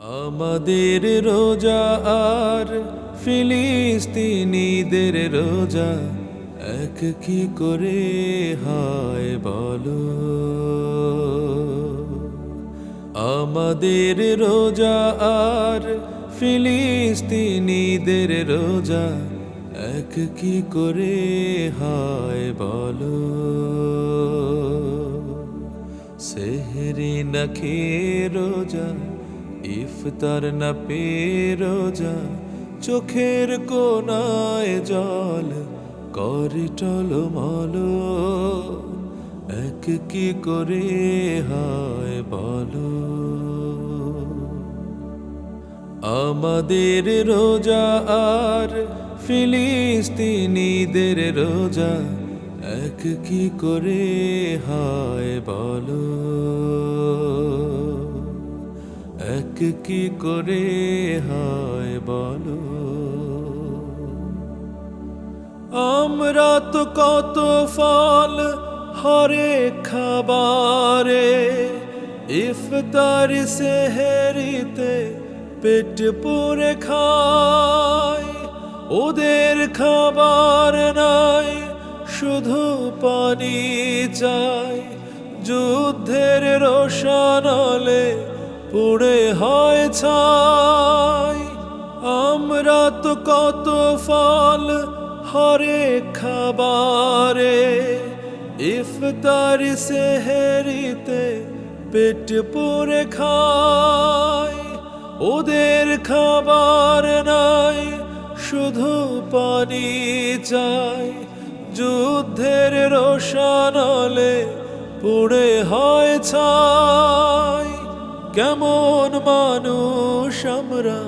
আমাদের রোজা আর ফিলিস্তিনিদের রোজা, এক কি করে হয় বলো? আমাদের রোজা আর ফিলিস্তিনিদের রোজা, এক কি করে হয় বলো? সেহরি না খেয়ে রোজা ইফতার না পেয়ে রোজা, চোখের কোনায় জল করে টলমল এক কি করে হয় বলো? আমাদের রোজা আর ফিলিস্তিনিদের রোজা, এক কি করে হয় বলো? এক কি করে হয় বলো? আমরা তো কত ফল হরে খাবারে, ইফতার সেহেরিতে পেট পুরে খায় ওদের খাবার নাই, শুধু পানি চাই। যুদ্ধের রোশানলে পুড়ে হয় ছাই। আমরা তো কত ফল হরে খাবারে। ইফতার সেহেরিতে পেট পুরে খাই। ওদের খাবার নাই, শুধু পানি চাই। যুদ্ধের রোশানলে পুড়ে হয় ছাই। কেমন মানুষ আমরা?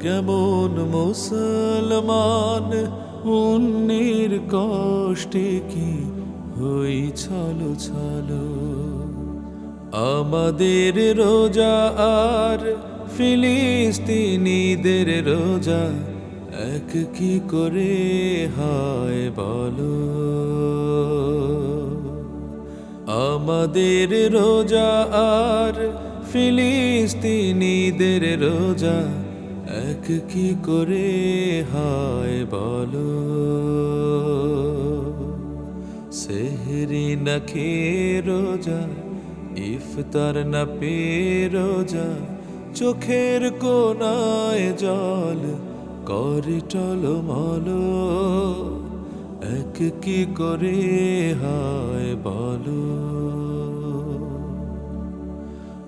কেমন মুসলমান? উন্নির কষ্টে কি হই ছলো ছলো? আমাদের রোজা আর ফিলিস্তিনিদের রোজা এক কি করে হয় বলো? আমাদের রোজা আর ফিলিস্তিনিদের রোজা এক কি করে হয় বলো? সেহরি না খেয়ে রোজা, ইফতার না পেয়ে রোজা, চোখের কোনায় জল করে টলমল এক কি করে হয় বলো?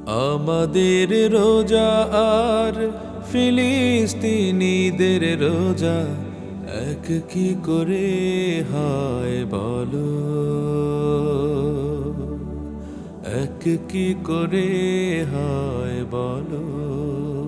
আমাদের রোজা আর ফিলিস্তিনিদের রোজা, এক কি করে হয় বলো? এক কি করে হয় বলো?